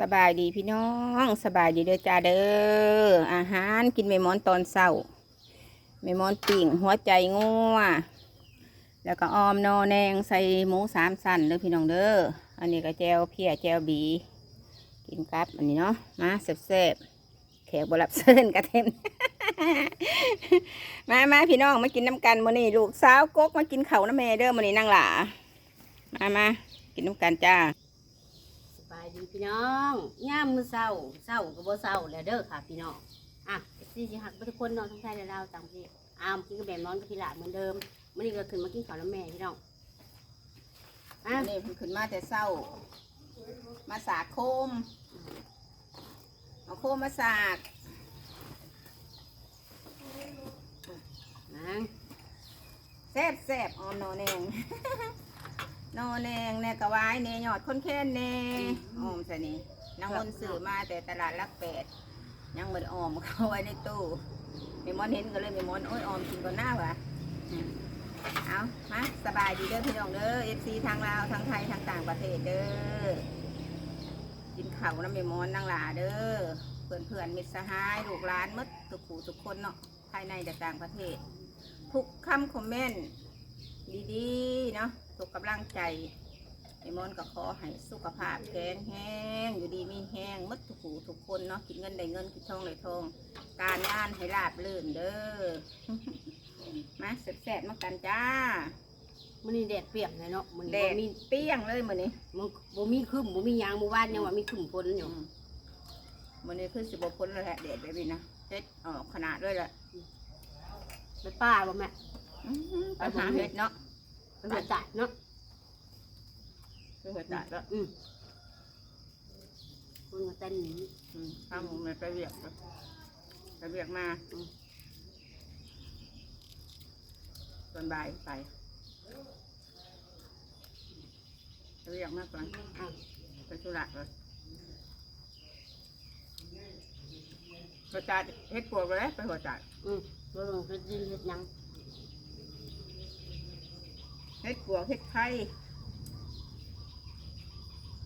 สบายดีพี่น้องสบายดีเด้อจ้าเด้ออาหารกินเมมอนตอนเช้าเมมอนปิ่งหัวใจงัวแล้วก็ออมนอแนงใส่หมูสามสันเด้อพี่น้องเด้ออันนี้ก็แจวเพียแจวบี กินกับอันนี้เนาะมาแซ่บๆแขกบรับเชิญกระเทมมามาพี่น้องมากินน้ำกันมื้อนี้ลูกสาวกกมากินเขาน้ำแม่เด้อมื้อนี้นั่งหล่ามามากินน้ำกันจ้า พี่น้องย่ามมือเศร้าเศร้าก็บ่เศร้าแล้วเด้อค่ะพี่น้องอะสิสิหักไปทุกคนเนอนทั้งไทยและลาวต่างประเทศอามกินกับแบบนอนกับพี่หลานเหมือนเดิมมื้อนี้ก็ขึ้นมากินข้าวน้ำแม่พี่น้องอะอันนี้เพิ่นขึ้นมาแต่เศร้า มาสากโคมเอาโคมมาสากนะแซ่บแซ่บออมนอแนง นอแนงแนกะวายเนยอดคนแค้นเนออมซะนี่นางมนต์สื่อมาแต่ตลาดลักแปดยังเหมือนออมเข้าไว้ในตู้เมมอนเห็นก็เลยเมมอนโอ้ยออมกินก่อนหน้าวะอืมเอามาสบายดีเด้อพี่น้องเด้อเอฟซีทางลาวทางไทยทางต่างประเทศเด้อกินข้าวน้ำเมมอนนางหลาเด้อเพื่อนเพื่อนๆมิตรสหายลูกหลานหมดทุกผู้ทุกคนเนาะภายในและต่างประเทศทุกคำคอมเมนต์ดีๆเนาะ ทุกกำลังใจเมมอนก็ขอให้สุขภาพแข็งแห้งอยู่ดีมีแห้งหมดทุกผู้ทุกคนเนาะกินเงินได้เงินกินทองได้ทอง การงานให้ราบรื่นเด้อมาแซ่บๆมากันจ้ามื้อนี้แดดเปรียกเลยเนาะมื้อแดนี้ดบ่มีเปรี้ยงเลยมื้อนี้มันบ่มีครึ้มบ่มีหยางหมู่บ้านยังว่ามีครึ้มฝนอยู่มื้อนี้คือสิบพ้นแล้วแหละแดดแบบนี้นะเฮ็ดออกขนาดด้วยแหละไปป้าบ่แม่อื้อหือไปหาเห็ดเนาะ ไปหัวจ่ายเนาะไปเห็ดได้แล้วอืมมันก็เต้นหนีอืมข้ามมันไปเวียกไปไปเวียกมาอืมตอนบ่ายไปไปเวียกมากก่อนอะไปธุระก่อนหัวจ่ายเฮ็ดปวดไปแล้วไปหัวจ่ายอืมบ่ลงเฮ็ดดินเฮ็ดหยังเฮ็ดปวดเฮ็ดไข้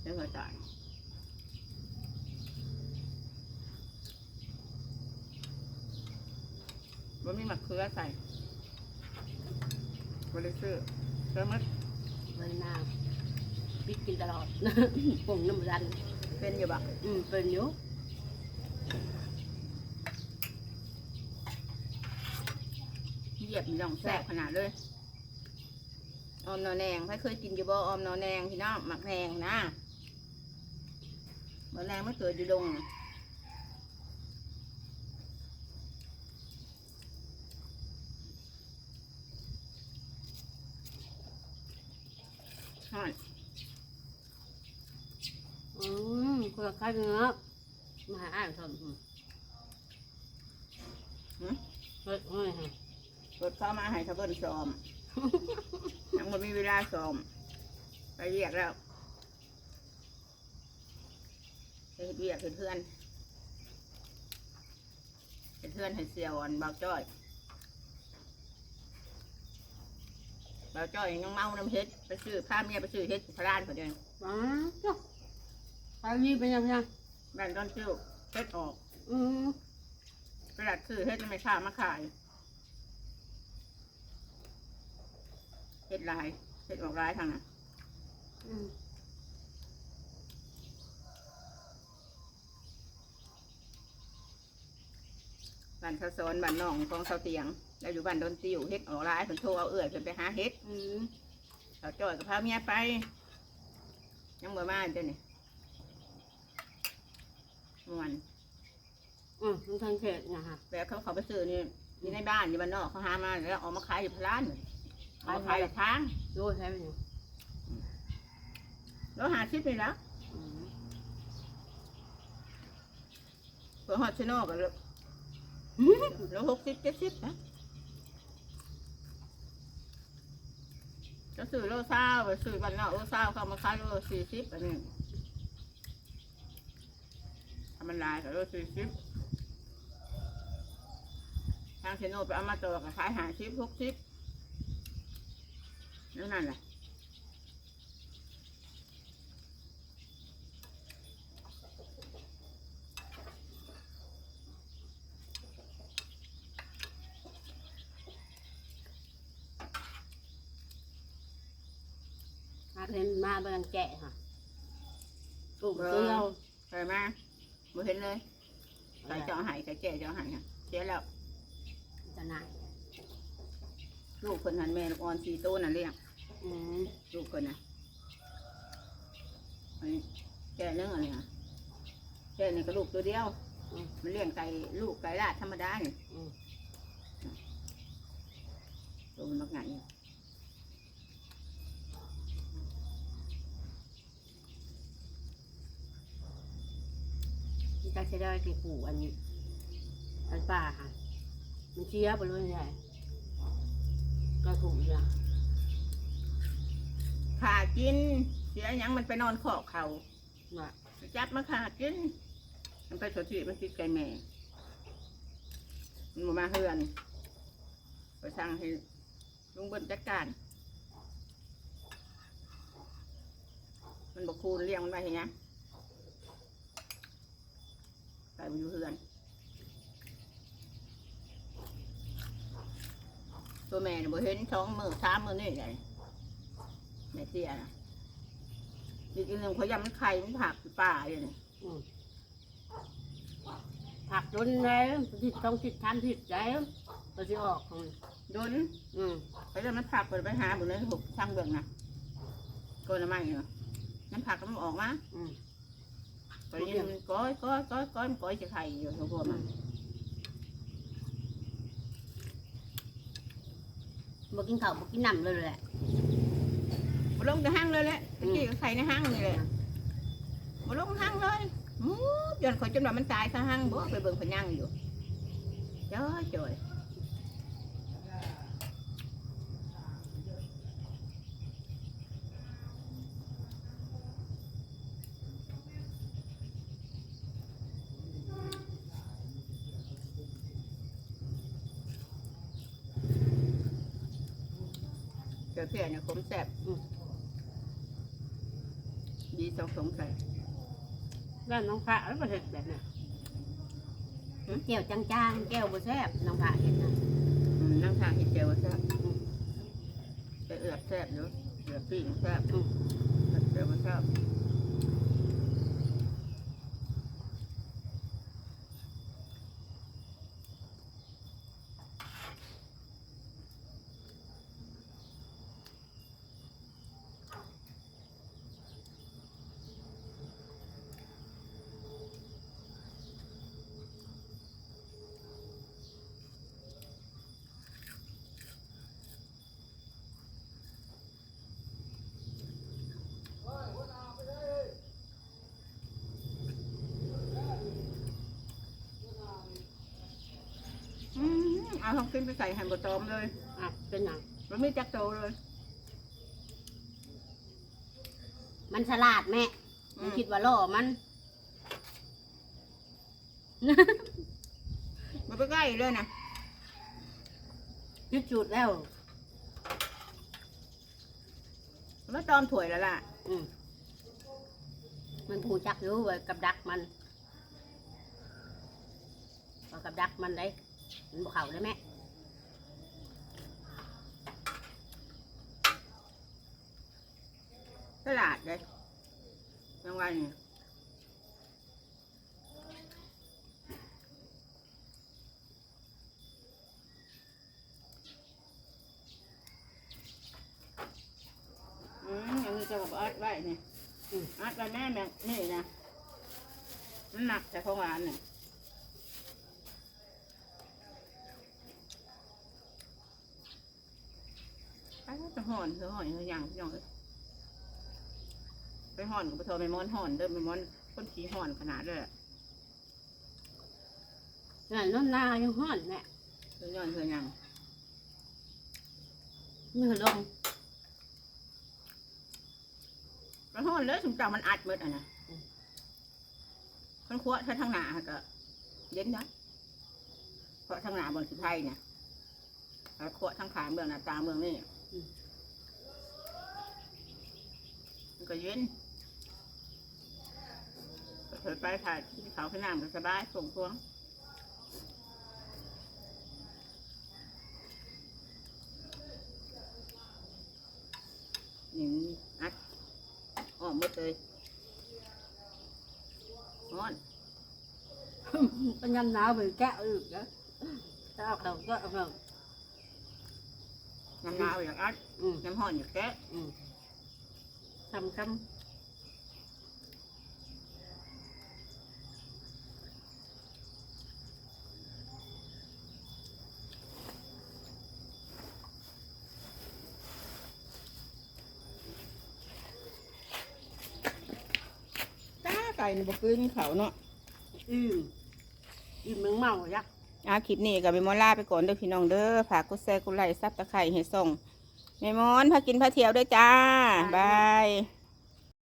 ไปหัวจ่ายว่มีมะเขือใส่บริสุทธิ์เติมมัดเบิ่นน้าบิ๊กกินตลอดปุ่งน้ำรัน เป็นอยู่บ่อืมเป็นอยู่เหยียบมันย่องแซ่บขนาดเลย ออมนอแนงใครเคยกินอยู่บ่ออมนอแนงพี่น้องหมักแนงนะหมักแนงไม่เกิดอยู่ดงฮอนอืมคนละค่ายเนื้อมาหาอ่านทำอืม เฮ้ยเฮ้ยเฮ้ย รถเข้ามาให้ทะเบิ้ลซ้อม ยังไม่มีเวลาซ้อมไปเรียกแล้วไปเฮ็ดเรียกเฮ็ดเพื่อนเฮ็ดเพื่อนให้เสียวอันเบาจ้อยเบาจ้อยยังเมาน้ำเฮ็ดไปซื้อผ้าเมียไปซื้อเฮ็ดพระรานพอดีมาเจ้าไปรีบไปยังยังบ้านต้นเจ้าเฮ็ดออก อืมกระดาษซื้อเฮ็ดแล้วไม่ค่ามาขาย เฮ็ดลายเฮ็ดออกลายทางน่ะอืมบ้านสะสอนบ้านน้องของเสาเตียง แล้วอยู่บ้านดอนติวเฮ็ดออกลายเพิ่นโทรเอาเอื้อยเพิ่นไปหาเฮ็ดอืมเสาจ้อยกับพาเมียไป ยังบ่มาเจ้านี่ม่วนอืมมันทางเขตนะฮะแบบเขาเขาไปซื้อนี่อยู่ในบ้านอยู่บ้านนอกเขาหามาแล้วเออกมาขายอยู่พลานเอามาขายอยู่ทางดูใช่ไหมเนี่ยแล้วหาชิปนี่แล้วอืมเพื่อฮอดชโนกันแล้วแล้วหกสิบเจ็ดสิบนะก็ซื้อโลเศร้าไปซื้อบ้านนอกโลเศร้าเขามาขายโลสี่สิบอันนี้ทำมันลายกับโลสี่สิบทางเชโนไปเอามาตัวกับขายหาสิบหกสิบ นั่นนั่นแหละมาเห็นมาบางแกะค่ะปลูกเกลือเคยมาบ่เห็นเลยใส่เจาะหายใส่แก่เจอะหายค่ะเสียแล้วจะหนักลูกคนหันแม่ลูกอ่อนสีตู้นั่นเรียก อืมลูกคนน่ะอันนี้แก่เรื่องอะไรนะแก่นี่ก็ลูกตัวเดียวมันเลี้ยงไก่ลูกไก่ลาดธรรมดาเนี่อืมตัวมันมักไงที่จะใช้ได้ที่ปลูกอันนี้อันป่าค่ะ มันเชียบเลยใหญ่ก็ถูกจ้ะ ขากิน เสียหยังมันไปนอนขอกเขาว่าจับมาขากิน มันไปสดชีมันติดไก่แม่ มันบ่มาเฮือน ไปสั่งให้ลุงเบิ้ลจัดการ มันบอกคูณเลี้ยงมันไว้ให้หยังไปมันอยู่เฮือน ตัวแม่เนี่ยบ่เห็นสองมือสามมือนี่ไง แม่เสียนะอีกอันหนึ่งเขายำมันไข่มันผักอยู่ป่าอยู่นี่อืมผักจนแล้วติดต้องติดทานติดใจก็จะออกของโดนอืมเขาจะมันผักเปิดไปหาบุญเลยหกช่างเบิ่งนะก็น้ำมันเนาะน้ำผักก็มันออกมาอืมตอนนี้มันก้อยก้อยก้อยก้อยมันก้อยจะไข่อยู่ทั้งพวกมันบ่กินข้าวบ่กินน้ำเลยแหละมา ลงจะห้างเลยแหละตะกี้ก็ไข่ในห้างนี่แหละมาลงห้างเลยมูดจนข่อยจนว่ามันตายข้างห้างบ่ไปเบิ่งเพนยังอยู่จ้อยจ้อยเจอเพื่อนเนี่ยขมแซ่บดี สองสงใส่ด้านน้องพระแล้วประเทศแบบเนี้ยเกี่ยวจางๆแก้วบ่แซ่บน้องพระเห็นนะอืมนั่งทางอีเจลแซ่บจะเอือบแซ่บอยู่เอือบปิ้งแซ่บเอือบเจลแซ่บ อืม เอาทองขึ้นไปใส่หั่นบะตอมเลยอะเป็นหยังมันไม่จักโตเลยมันฉลาดแม่อืมันมคิดว่าล่อมัน มันไปใกล้เลยนะยึดจุดแล้ว มันมาตอมถ่วยแล้วล่ะอืมมันผูจักอยู่ไว้กับดักมันเอากับดักมันเลยมันบอกเขาได้ไหม ตลาดเลยกลางวันเนี่ยอืมอันนี้จะกับอัดไว้นี่อืมอัดไว้แม่แม่นี่นะมันหนักแต่ของหวานเนี่ยไปจะห่อนเธอห่อนเธอยังพี่น้องเอ้ย ไปห่อนกับเธอไปม้อนห่อนเดิมไปม้อนคนขี้ห่อนขนาดเลยอะนั่นน้นนายังห้อนแม่เธอย้อนเธอยังมือลงไปห่อนเลยสมเจ้ามันอัดหมดอะนะมันขวดทางหน้าก็เย็นนะเพราะทางหน้าบนสุดไทยเนี่ยแล้วขวดทางขาเมืองหน้าตาเมืองนี่มันก็ เย็นเธอไปถ่ายที่เขาขึ้นน้ำก็สบายส่งพวงนี่มันอัดเลยฮ้อนเป็นยำหนาวเหมือนแกะอึกนะถ้าเอาเขาก็เอาเขาน้ำหนาวอย่างอัดอืมน้ำฮ้อนอย่างแกะอืมทำคจ้ นี่บ่กินเขาเนาะำอืมอิ่มมึงเมายักษ์อาคลิปนี้ก็ไปมอลาไปก่อนเด้อพี่น้องเด้อฝากกดแชร์กดไลค์ซับตะไคร้ให้ส่งแม่มอนพากินพาเที่ยวด้วยจ้าบาย